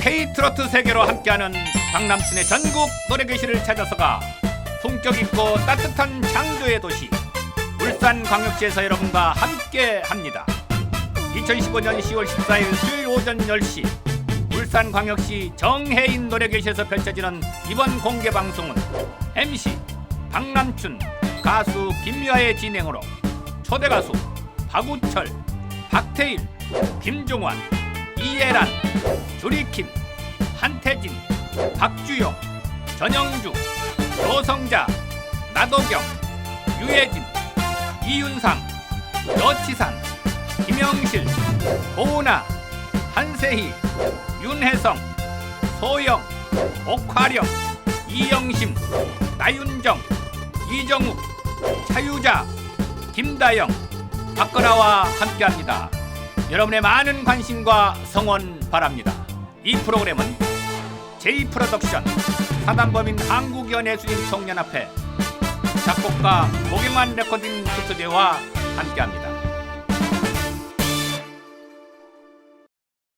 K-트로트 세계로 함께하는 박남춘의 전국 노래교실을 찾아서가 품격 있고 따뜻한 창조의 도시 울산광역시에서 여러분과 함께합니다. 2015년 10월 14일 수요일 오전 10시 울산광역시 정혜인 노래교실에서 펼쳐지는 이번 공개 방송은 MC 박남춘 가수 김유아의 진행으로 초대 가수 박우철, 박태일, 김종환, 이예란, 조리킴, 한태진, 박주영, 전영주, 노성자, 나도경, 유해진, 이윤상, 여치산, 김영실, 고은아, 한세희, 윤혜성, 소영, 옥화령, 이영심, 나윤정, 이정욱, 차유자, 김다영, 박건아와 함께합니다. 여러분의 많은 관심과 성원 바랍니다. 이 프로그램은 J프로덕션 사단법인 한국연예수님 청년합회 작곡가 고경환 레코딩 스튜디오와 함께합니다.